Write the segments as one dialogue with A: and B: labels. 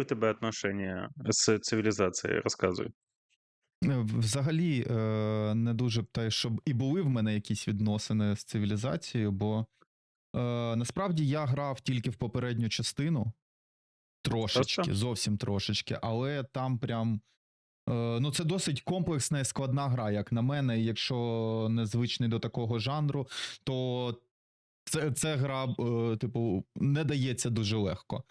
A: у тебе отношення з цивілізацією? Розказуй.
B: Е, Взагалі, е, не дуже б те, щоб і були в мене якісь відносини з цивілізацією, бо е, насправді я грав тільки в попередню частину, трошечки,
A: Просто?
B: зовсім трошечки, але там прям. е, Ну, це досить комплексна і складна гра, як на мене. Якщо не звичний до такого жанру, то це, це гра, типу, не дається дуже легко.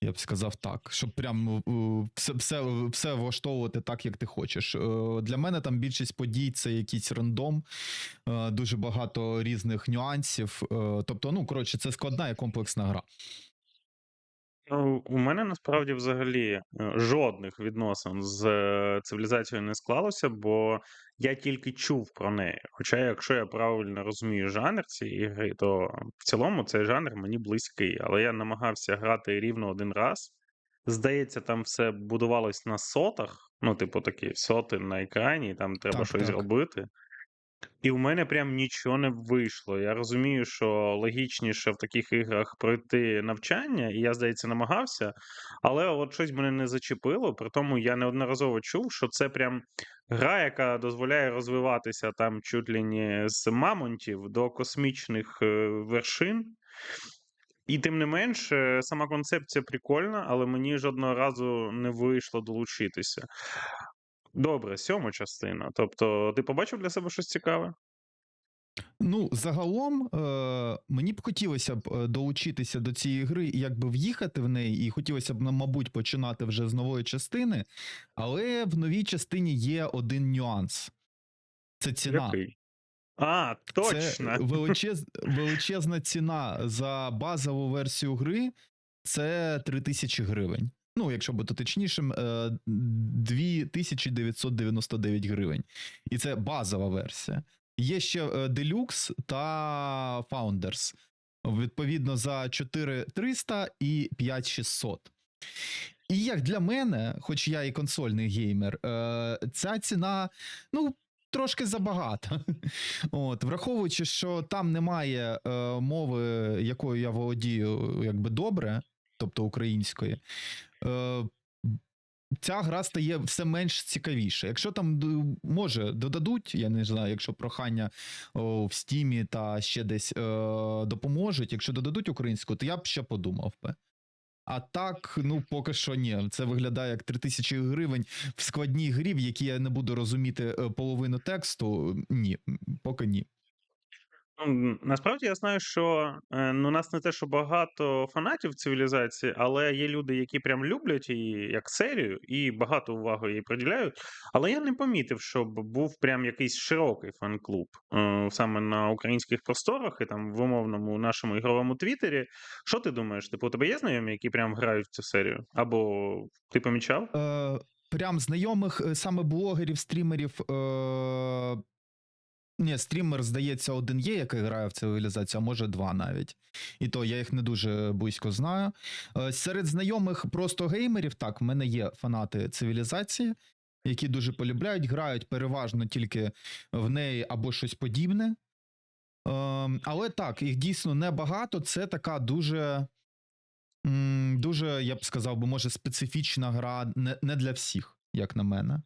B: Я б сказав так, щоб прям е, все, все, все влаштовувати так, як ти хочеш. Е, Для мене там більшість подій це якийсь рандом, е, дуже багато різних нюансів. Тобто, ну коротше, це складна і комплексна гра.
A: Ну, у мене насправді взагалі е, жодних відносин з е, цивілізацією не склалося, бо я тільки чув про неї. Хоча, якщо я правильно розумію жанр цієї гри, то в цілому цей жанр мені близький, але я намагався грати рівно один раз. Здається, там все будувалось на сотах, ну, типу, такі соти на екрані, і там треба
B: Так,
A: щось
B: так.
A: робити. І у мене прям нічого не вийшло. Я розумію, що логічніше в таких іграх пройти навчання, і я, здається, намагався, але от щось мене не зачепило. При тому я неодноразово чув, що це прям гра, яка дозволяє розвиватися там чуть ли не з мамонтів до космічних е, вершин. І тим не менш, сама концепція прикольна, але мені жодного разу не вийшло долучитися. Добре, сьома частина. Тобто, ти побачив для себе щось цікаве?
B: Ну, загалом, е, мені б хотілося б е, долучитися до цієї гри і якби в'їхати в неї, і хотілося б, мабуть, починати вже з нової частини, але в новій частині є один нюанс: це ціна.
A: Який? А,
B: Це
A: точно.
B: величез, величезна ціна за базову версію гри це 3000 гривень. Ну, якщо бути точнішим, е, 2999 гривень. І це базова версія. Є ще е, Deluxe та Founders. Відповідно, за 4300 і 5600. І як для мене, хоч я і консольний геймер, е, ця ціна, ну, трошки забагато. От, враховуючи, що там немає е, мови, якою я володію, якби добре, тобто української, е, ця гра стає все менш цікавіше. Якщо там може додадуть, я не знаю, якщо прохання о, в стімі та ще десь е, допоможуть, якщо додадуть українську, то я б ще подумав би. А так, ну поки що ні. Це виглядає як 3000 гривень в складній грі, в якій я не буду розуміти е, половину тексту. Ні, поки ні.
A: Насправді я знаю, що е, ну, у нас не те, що багато фанатів цивілізації, але є люди, які прям люблять її як серію і багато уваги їй приділяють. Але я не помітив, щоб був прям якийсь широкий фан-клуб е, саме на українських просторах і там в умовному нашому ігровому твіттері. Що ти думаєш? Типу, у тебе є знайомі, які прям грають в цю серію? Або ти помічав?
B: Е, прям знайомих саме блогерів, стрімерів. Ні, стрімер, здається, один є, який грає в цивілізацію, а може два навіть. І то я їх не дуже близько знаю. Е, серед знайомих просто геймерів, так, в мене є фанати цивілізації, які дуже полюбляють, грають переважно тільки в неї або щось подібне. Ем, але так, їх дійсно небагато. Це така дуже. Дуже, я б сказав, би, може, специфічна гра не для всіх, як на мене.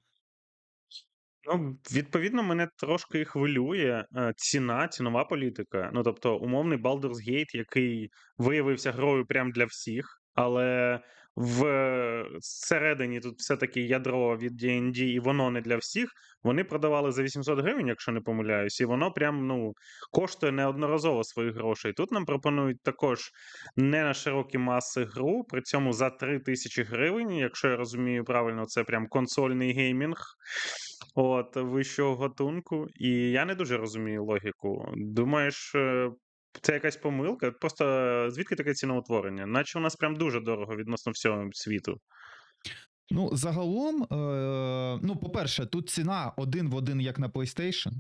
A: Ну, відповідно, мене трошки хвилює е, ціна, цінова політика. Ну, тобто, умовний Baldur's Gate, який виявився грою прям для всіх, але в е, середині тут все-таки ядро від D&D, і воно не для всіх. Вони продавали за 800 гривень, якщо не помиляюсь, і воно прям ну коштує неодноразово своїх грошей. Тут нам пропонують також не на широкі маси гру, при цьому за 3000 гривень, якщо я розумію правильно, це прям консольний геймінг. От, вищого гатунку. І я не дуже розумію логіку. Думаєш, е, це якась помилка? Просто е, звідки таке ціноутворення? Наче у нас прям дуже дорого відносно всього світу.
B: Ну, загалом, е, ну, по-перше, тут ціна один в один, як на PlayStation.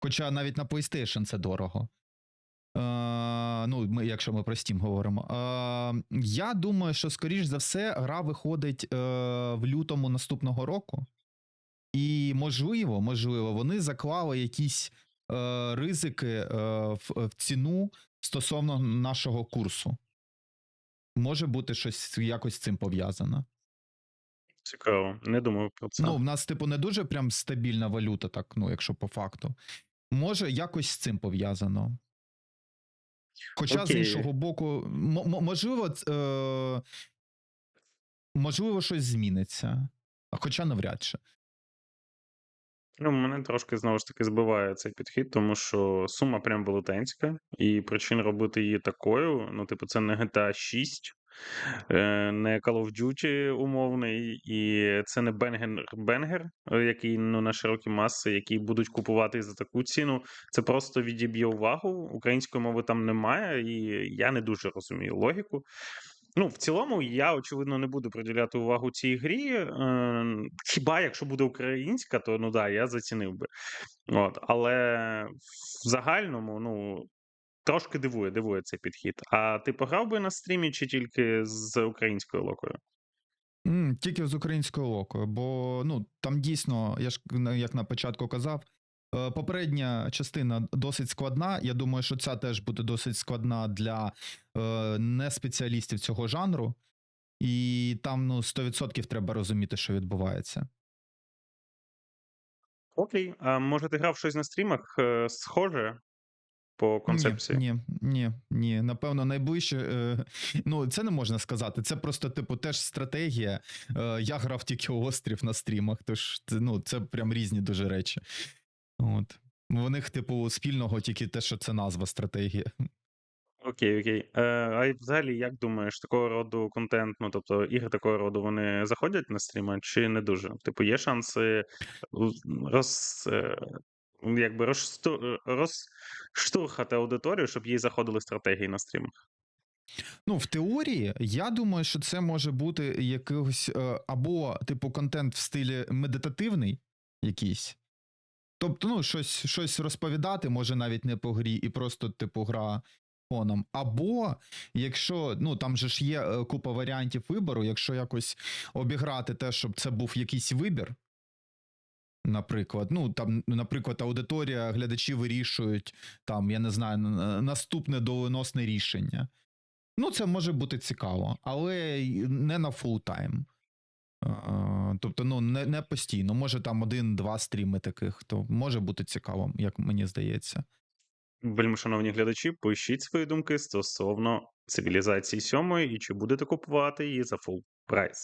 B: Хоча навіть на PlayStation це дорого. Е, ну, ми, якщо ми про Steam говоримо. Е, я думаю, що, скоріш за все, гра виходить е, в лютому наступного року. І можливо, можливо, вони заклали якісь е, ризики е, в, в ціну стосовно нашого курсу. Може бути щось якось з цим пов'язано.
A: Цікаво, не думав про це.
B: Ну, в нас, типу, не дуже прям стабільна валюта, так, ну, якщо по факту. Може, якось з цим пов'язано. Хоча, з іншого боку, можливо, е- можливо, щось зміниться. Хоча навряд чи.
A: Ну, мене трошки знову ж таки збиває цей підхід, тому що сума прям велетенська, і причин робити її такою, ну, типу, це не GTA 6, е, не Call of Duty умовний, і це не Бенгер, Бенгер, е, який ну, на широкі маси, які будуть купувати за таку ціну. Це просто відіб'є увагу. Української мови там немає, і я не дуже розумію логіку. Ну, в цілому, я очевидно не буду приділяти увагу цій грі. Е, хіба якщо буде українська, то ну да, я зацінив би. От, але в загальному, ну. Трошки дивує, дивує цей підхід. А ти пограв би на стрімі чи тільки з українською локою?
B: Тільки з українською локою, бо ну там дійсно, я ж як на початку казав, попередня частина досить складна. Я думаю, що ця теж буде досить складна для е, неспеціалістів цього жанру, і там ну 100% треба розуміти, що відбувається.
A: Окей. А може ти грав щось на стрімах е, схоже по концепції?
B: Ні, ні, ні. Напевно, найближче. Е, ну, це не можна сказати. Це просто, типу, теж стратегія. Е, я грав тільки острів на стрімах, тож ну, це прям різні дуже речі. От. У них, типу, спільного тільки те, що це назва стратегія.
A: Окей, окей. Е, а й взагалі, як думаєш, такого роду контент, ну тобто ігри такого роду, вони заходять на стріми чи не дуже? Типу, є шанси роз, е, якби розшту- розштурхати аудиторію, щоб їй заходили стратегії на стрімах?
B: Ну, в теорії, я думаю, що це може бути якийсь е, або, типу, контент в стилі медитативний якийсь. Тобто, ну, щось, щось розповідати, може навіть не по грі, і просто, типу, гра фоном. Або якщо ну там же ж є е, купа варіантів вибору, якщо якось обіграти те, щоб це був якийсь вибір. Наприклад, ну там, наприклад, аудиторія, глядачі вирішують там, я не знаю, наступне доленосне рішення. Ну, це може бути цікаво, але не на фул тайм. Е, Тобто, ну, не, не постійно. Може там один-два стріми таких, то може бути цікаво, як мені здається.
A: Вельми шановні глядачі, пишіть свої думки стосовно цивілізації сьомої і чи будете купувати її за фул прайс.